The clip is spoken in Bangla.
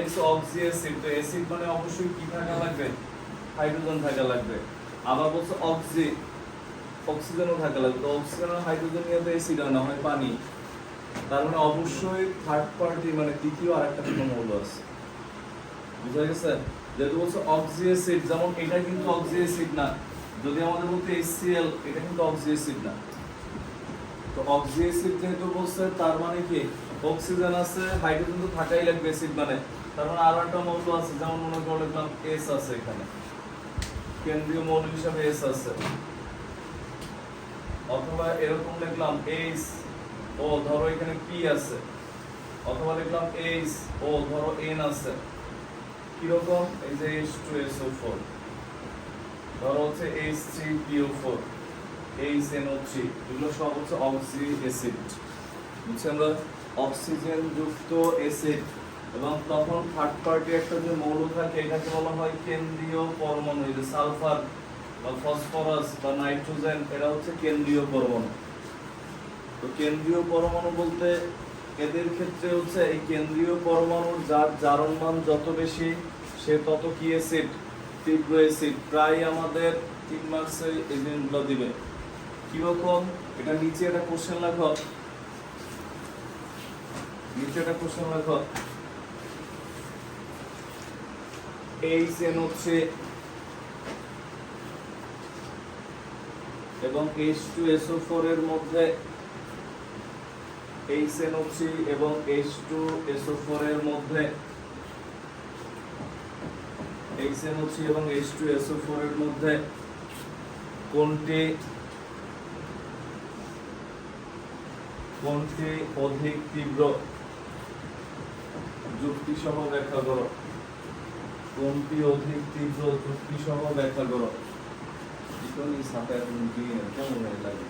লিখছে অক্সি অ্যাসিড তো অ্যাসিড মানে অবশ্যই কি থাকা লাগবে? হাইড্রোজেন থাকা লাগবে। আবার বলছে অক্সি অক্সিজেনও থাকা লাগবে। তো অক্সিজেন আর হাইড্রোজেন নিয়ে তো অ্যাসিড হয় না, হয় পানি। তার মানে অবশ্যই থার্ড পার্টি মানে তৃতীয় আর একটা কোনো মৌল আছে। বুঝা গেছে? যেহেতু বলছে অক্সি অ্যাসিড যেমন এটা কিন্তু অক্সি অ্যাসিড না। যদি আমাদের বলতে HCl এটা কিন্তু অক্সি অ্যাসিড না। তো অক্সি অ্যাসিড যেহেতু বলছে, তার মানে কি? অক্সিজেন আছে হাইড্রোজেন তো থাকাই লাগবে অ্যাসিড মানে। তার মানে আরও একটা মৌল আছে, যেমন মনে করে লিখলাম এস আছে এখানে। কেন্দ্রীয় মৌল হিসাবে এস আছে। অথবা এরকম লিখলাম এইচ ও ধরো এখানে পি আছে। অথবা লিখলাম এইচ ও ধরো এন আছে। কীরকম? এই যে H two S O four ধরো হচ্ছে H three P O four H N O three এগুলো সব হচ্ছে অক্সি অ্যাসিড বুঝছি অক্সিজেন যুক্ত অ্যাসিড এবং তখন থার্ড পার্টি একটা যে মৌল থাকে, এটাকে বলা হয় কেন্দ্রীয় পরমাণু যে সালফার বা ফসফরাস বা নাইট্রোজেন, এরা হচ্ছে কেন্দ্রীয় পরমাণু। তো কেন্দ্রীয় পরমাণু বলতে এদের ক্ষেত্রে হচ্ছে এই কেন্দ্রীয় পরমাণুর যার জারণ মান যত বেশি, সে তত কি অ্যাসিড তীব্র অ্যাসিড প্রায় আমাদের তিন মার্কসে এই জিনিসগুলো দিবে। কীরকম? এটা নিচে একটা কোশ্চেন লেখো একটা কোশ্চেন লেখো এইচ এন হচ্ছে এবং এইচ টু এসও ফোর এর মধ্যে এইচ এন এবং H two S O four এর মধ্যে এইচ এন এবং H two S O four এর মধ্যে কোনটি কোনটি অধিক তীব্র? যুক্তি সহ ব্যাখ্যা করো। কোনটি অধিক তীব্র যুক্তি সহ ব্যাখ্যা করো? ইকোনমি সাথে এখন দিয়ে কেমন লাগে?